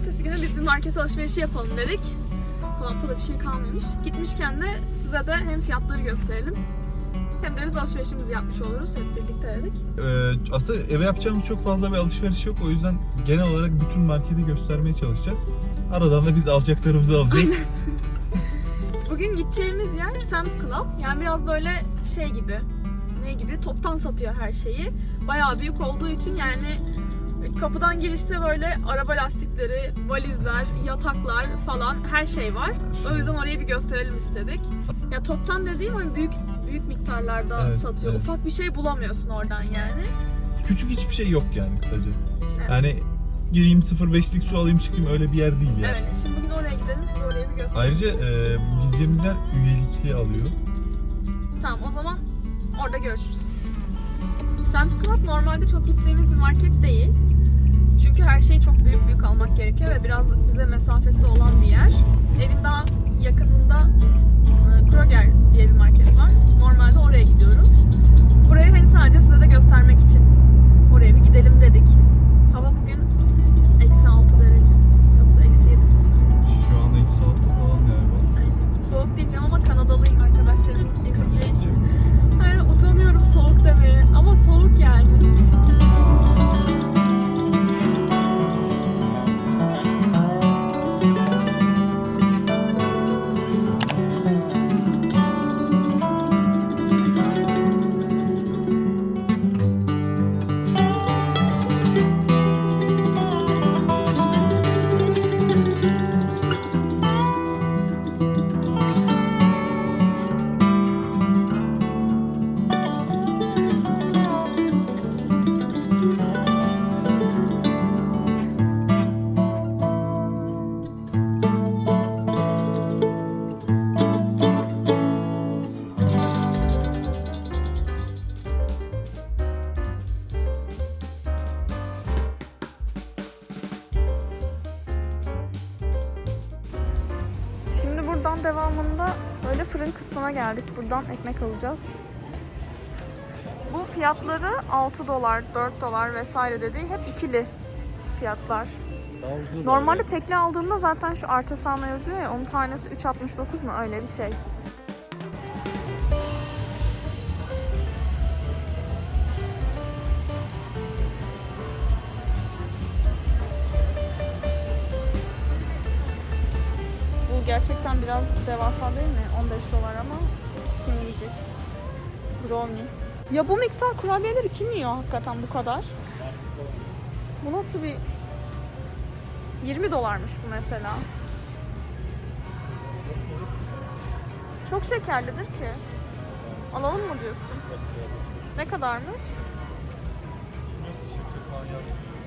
cumartesi günü biz bir market alışverişi yapalım dedik. Dolapta da bir şey kalmamış. Gitmişken de size de hem fiyatları gösterelim hem de biz alışverişimizi yapmış oluruz hep birlikte dedik. Ee, aslında eve yapacağımız çok fazla bir alışveriş yok. O yüzden genel olarak bütün marketi göstermeye çalışacağız. Aradan da biz alacaklarımızı alacağız. Bugün gideceğimiz yer Sam's Club. Yani biraz böyle şey gibi, ne gibi? Toptan satıyor her şeyi. Bayağı büyük olduğu için yani kapıdan girişte böyle araba lastikleri, valizler, yataklar falan her şey var. O yüzden orayı bir gösterelim istedik. Ya toptan dediğim hani büyük büyük miktarlarda Evet, satıyor. evet. Ufak bir şey bulamıyorsun oradan yani. Küçük hiçbir şey yok yani kısaca. Evet. Yani gireyim 0.5'lik su alayım çıkayım öyle bir yer değil yani. Evet. Şimdi bugün oraya gidelim. Size orayı bir gösterelim. Ayrıca e, gideceğimiz yer üyelikli alıyor. Tamam o zaman orada görüşürüz. Sam's Club normalde çok gittiğimiz bir market değil. Çünkü her şeyi çok büyük büyük almak gerekiyor ve biraz bize mesafesi olan bir yer. Evin daha geldik. Buradan ekmek alacağız. Bu fiyatları 6 dolar, 4 dolar vesaire dediği hep ikili fiyatlar. Normalde tekli aldığında zaten şu artesana yazıyor ya onun tanesi 3.69 mu öyle bir şey. Biraz devasa değil mi? 15 dolar ama kim yiyecek? Brownie. Ya bu miktar kurabiyeleri kim yiyor hakikaten bu kadar? Bu nasıl bir 20 dolarmış bu mesela. Çok şekerlidir ki. Alalım mı diyorsun? Ne kadarmış?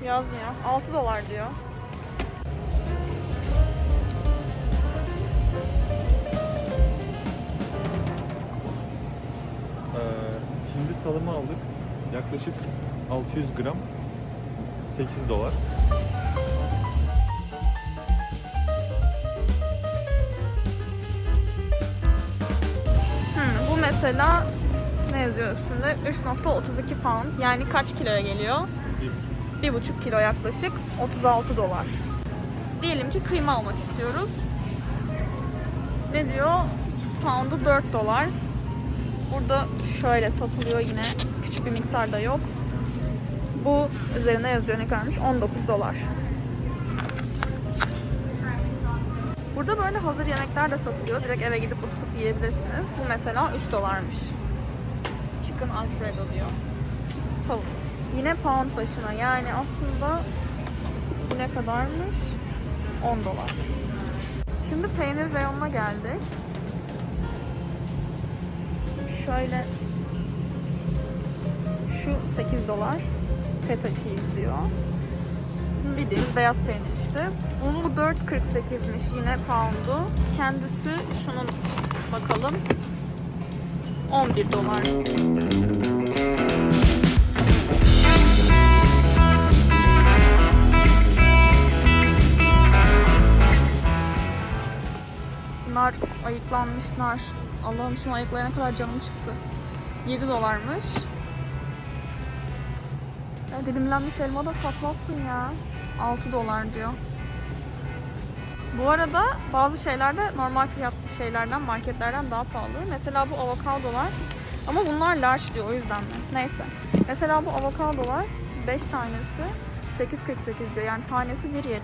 Yazmıyor. 6 dolar diyor. Salımı aldık. Yaklaşık 600 gram. 8 dolar. Hmm, bu mesela ne yazıyor üstünde? 3.32 pound. Yani kaç kiloya geliyor? 1,5. 1,5 kilo yaklaşık. 36 dolar. Diyelim ki kıyma almak istiyoruz. Ne diyor? Pound'u 4 dolar. Burada şöyle satılıyor yine. Küçük bir miktarda yok. Bu üzerine yazıyor ne kadarmış? 19 dolar. Burada böyle hazır yemekler de satılıyor. Direkt eve gidip ısıtıp yiyebilirsiniz. Bu mesela 3 dolarmış. Chicken Alfredo diyor. Tavuk. Yine pound başına. Yani aslında bu ne kadarmış? 10 dolar. Şimdi peynir reyonuna geldik. Şöyle şu 8 dolar feta cheese diyor. Bildiğimiz beyaz peynir işte. Bunun bu 4.48'miş yine pound'u. Kendisi şunun bakalım 11 dolar. Bunlar ayıklanmışlar. Allah'ım şunu ayıklayana kadar canım çıktı. 7 dolarmış. Ya dilimlenmiş elma da satmazsın ya. 6 dolar diyor. Bu arada bazı şeyler de normal fiyatlı şeylerden, marketlerden daha pahalı. Mesela bu avokadolar. Ama bunlar large diyor o yüzden mi? Neyse. Mesela bu avokadolar 5 tanesi 8.48 diyor. Yani tanesi 1.70.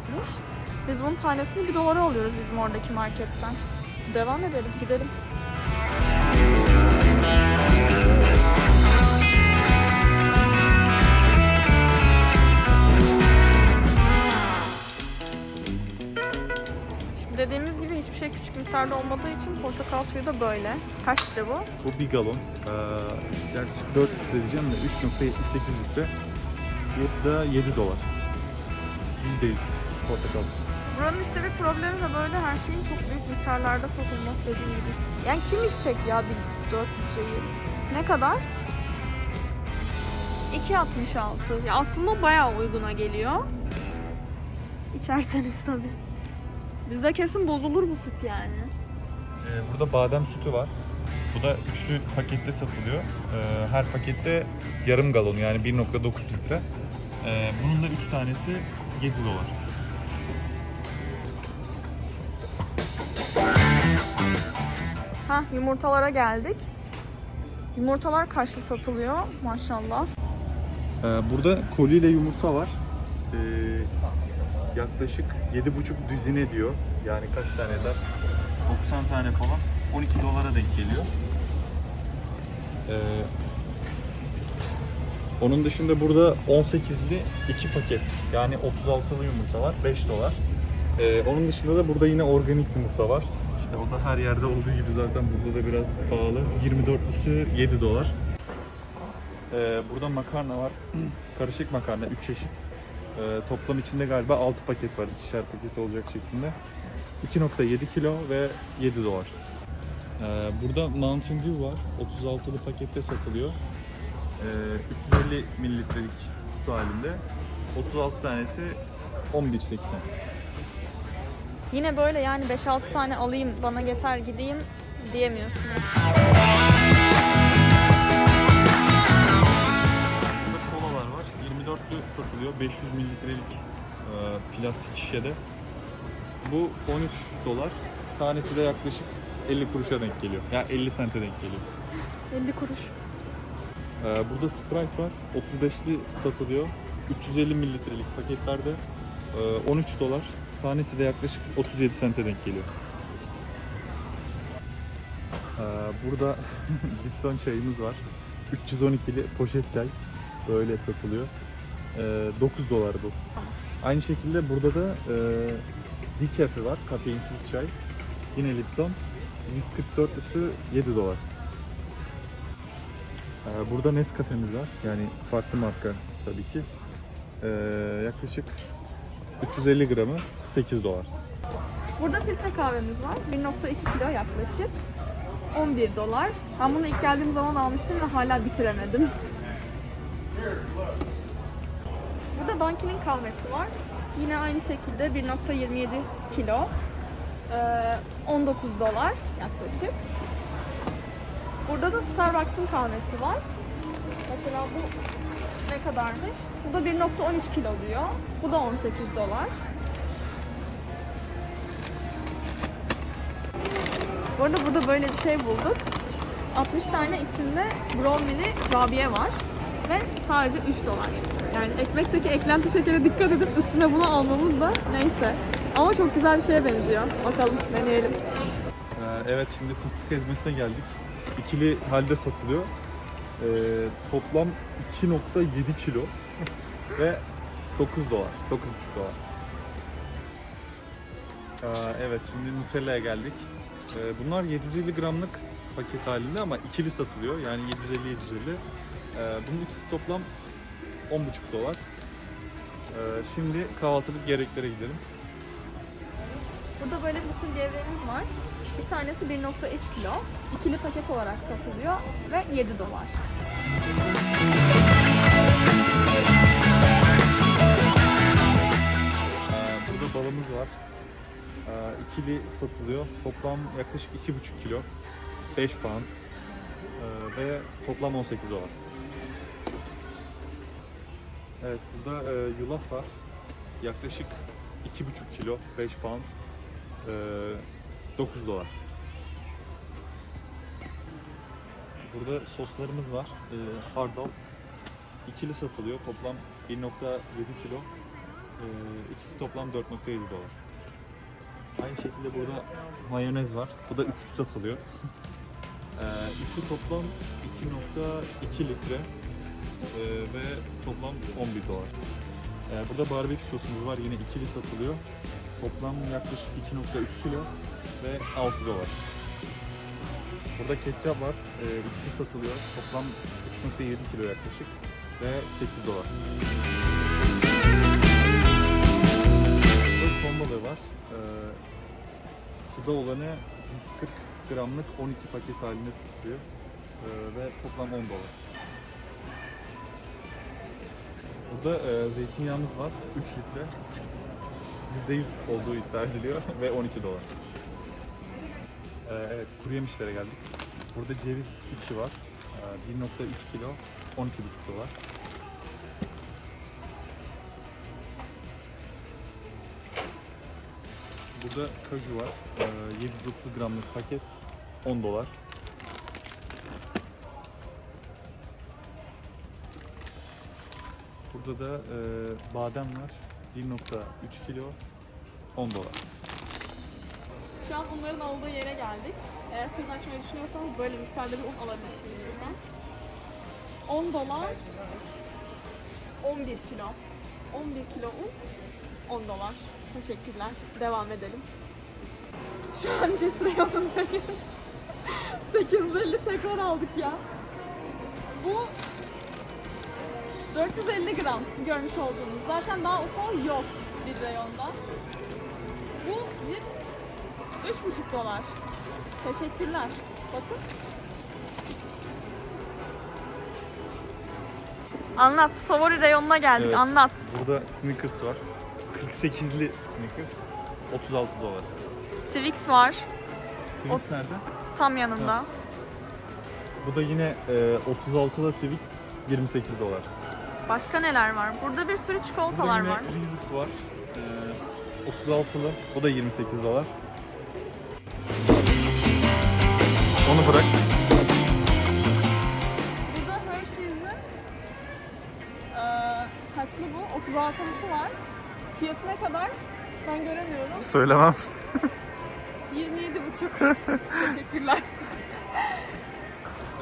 Biz bunun tanesini 1 dolara alıyoruz bizim oradaki marketten. Devam edelim, gidelim. Dediğimiz gibi hiçbir şey küçük miktarda olmadığı için portakal suyu da böyle. Kaç litre bu? Bu bir galon. Ee, yaklaşık 4 litre diyeceğim de 3.78 litre. Fiyatı da 7 dolar. %100 portakal suyu. Buranın işte bir problemi de böyle her şeyin çok büyük miktarlarda satılması dediğim gibi. Yani kim içecek ya bir 4 litreyi? Ne kadar? 2.66. Ya aslında bayağı uyguna geliyor. İçerseniz tabii. Bizde kesin bozulur bu süt yani. Ee, burada badem sütü var. Bu da üçlü pakette satılıyor. Ee, her pakette yarım galon yani 1.9 litre. Ee, bunun da 3 tanesi 7 dolar. Ha yumurtalara geldik. Yumurtalar kaçlı satılıyor maşallah. Ee, burada koliyle yumurta var. Ee, yaklaşık 7,5 düzine diyor. Yani kaç tane eder? 90 tane falan. 12 dolara denk geliyor. Ee, onun dışında burada 18'li 2 paket yani 36'lı yumurta var 5 dolar. Ee, onun dışında da burada yine organik yumurta var. İşte o da her yerde olduğu gibi zaten burada da biraz pahalı. 24'lüsü 7 dolar. Ee, burada makarna var. Karışık makarna 3 çeşit. Ee, toplam içinde galiba 6 paket var. ikişer paket olacak şeklinde. 2.7 kilo ve 7 dolar. Ee, burada Mountain Dew var. 36'lı pakette satılıyor. Ee, 350 mililitrelik kutu halinde. 36 tanesi 11.80. Yine böyle yani 5-6 tane alayım bana yeter gideyim diyemiyorsunuz. Satılıyor. 500 mililitrelik e, plastik şişede. Bu 13 dolar. Tanesi de yaklaşık 50 kuruşa denk geliyor. Ya yani 50 sente denk geliyor. 50 kuruş. E, burada Sprite var. 35'li satılıyor. 350 mililitrelik paketlerde e, 13 dolar. Tanesi de yaklaşık 37 sente denk geliyor. E, burada Lipton çayımız var. 312'li poşet çay. Böyle satılıyor. E, 9 dolar bu. Aynı şekilde burada da e, decaf'i var. Kafeinsiz çay. Yine Lipton. 144'lüsü 7 dolar. E, burada Nescafe'miz var. Yani farklı marka tabii ki. E, yaklaşık 350 gramı 8 dolar. Burada filtre kahvemiz var. 1.2 kilo yaklaşık. 11 dolar. Ben bunu ilk geldiğim zaman almıştım ve hala bitiremedim. Dunkin'in kahvesi var. Yine aynı şekilde 1.27 kilo. Ee, 19 dolar yaklaşık. Burada da Starbucks'ın kahvesi var. Mesela bu ne kadarmış? Bu da 1.13 kilo diyor. Bu da 18 dolar. Bu arada burada böyle bir şey bulduk. 60 tane içinde brownie'li kurabiye var. Ve sadece 3 dolar. Yani ekmekteki eklenti şekere dikkat edip üstüne bunu almamız da neyse. Ama çok güzel bir şeye benziyor. Bakalım deneyelim. Ee, evet şimdi fıstık ezmesine geldik. İkili halde satılıyor. Ee, toplam 2.7 kilo ve 9 dolar, 9,5 dolar. Ee, evet şimdi Nutella'ya geldik. Ee, bunlar 750 gramlık paket halinde ama ikili satılıyor. Yani 750-750. Ee, bunun ikisi toplam 10,5 dolar. Ee, şimdi kahvaltılık gereklere gidelim. Burada böyle mısır gevreğimiz var. Bir tanesi 1.3 kilo. İkili paket olarak satılıyor ve 7 dolar. Ee, Burada balımız var. Ee, İkili satılıyor. Toplam yaklaşık 2,5 kilo. 5 pound. Ee, Ve toplam 18 dolar. Evet burada e, yulaf var. Yaklaşık 2,5 kilo, 5 pound. E, 9 dolar. Burada soslarımız var. E, hardal. İkili satılıyor. Toplam 1.7 kilo. E, ikisi toplam 4.7 dolar. Aynı şekilde burada mayonez var. Bu da üçlü satılıyor. e, üçü toplam 2.2 litre. Ee, ve toplam 11 dolar. Ee, burada barbekü sosumuz var yine ikili satılıyor. Toplam yaklaşık 2.3 kilo ve 6 dolar. Burada ketçap var. Ee, üçlü satılıyor. Toplam 3.7 kilo yaklaşık ve 8 dolar. Burada ton balığı var. Ee, suda olanı 140 gramlık 12 paket halinde satılıyor. Ee, ve toplam 10 dolar. Burada e, zeytinyağımız var. 3 litre. %100 olduğu iddia ediliyor ve 12 dolar. E, evet, kuru yemişlere geldik. Burada ceviz içi var. E, 1.3 kilo, 12,5 dolar. Burada kaju var. E, 730 gramlık paket, 10 dolar. Burada da e, badem var. 1.3 kilo 10 dolar. Şu an onların olduğu yere geldik. Eğer fırın açmayı düşünüyorsanız böyle miktarda bir un alabilirsiniz buradan. 10 dolar 11 kilo. 11 kilo un 10 dolar. Teşekkürler. Devam edelim. Şu an cips reyonundayız. 850 tekrar aldık ya. Bu 450 gram görmüş olduğunuz. Zaten daha ufak yok bir reyonda. Bu cips 3,5 dolar. Teşekkürler. Bakın. Anlat. Favori reyonuna geldik. Evet. Anlat. Burada Snickers var. 48'li Snickers. 36 dolar. Twix var. Twix nerede? Tam yanında. Bu da yine e, 36'lı Twix 28 dolar. Başka neler var? Burada bir sürü çikolatalar var. Reese's var. E, 36'lı. O da 28 dolar. Onu bırak. Burada Hershey's'in eee kaçlı bu? 36'lısı var. Fiyatı ne kadar? Ben göremiyorum. Söylemem. 27,5. Teşekkürler.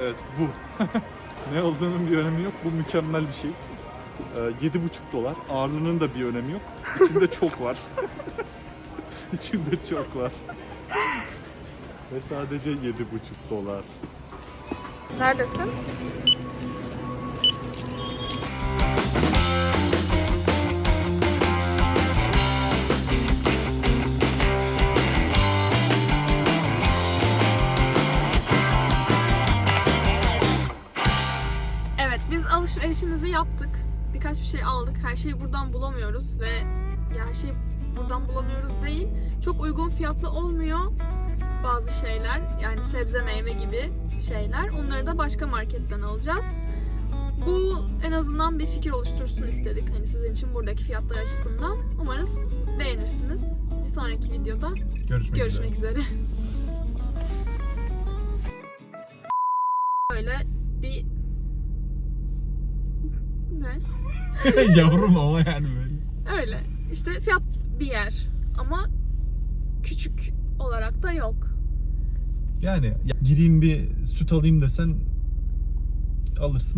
Evet bu. ne olduğunun bir önemi yok. Bu mükemmel bir şey. Ee, 7,5 dolar. Ağırlığının da bir önemi yok. İçinde çok var. İçinde çok var. Ve sadece 7,5 dolar. Neredesin? Evet, biz alışverişimizi yaptık. Birkaç bir şey aldık. Her şeyi buradan bulamıyoruz ve her şeyi buradan bulamıyoruz değil. Çok uygun fiyatlı olmuyor bazı şeyler. Yani sebze meyve gibi şeyler. Onları da başka marketten alacağız. Bu en azından bir fikir oluştursun istedik. Hani sizin için buradaki fiyatlar açısından. Umarız beğenirsiniz. Bir sonraki videoda Görüşmek, görüşmek üzere. Böyle bir ne? üzere. Yavrum ama yani böyle. Öyle. İşte fiyat bir yer ama küçük olarak da yok. Yani ya, gireyim bir süt alayım desen alırsın.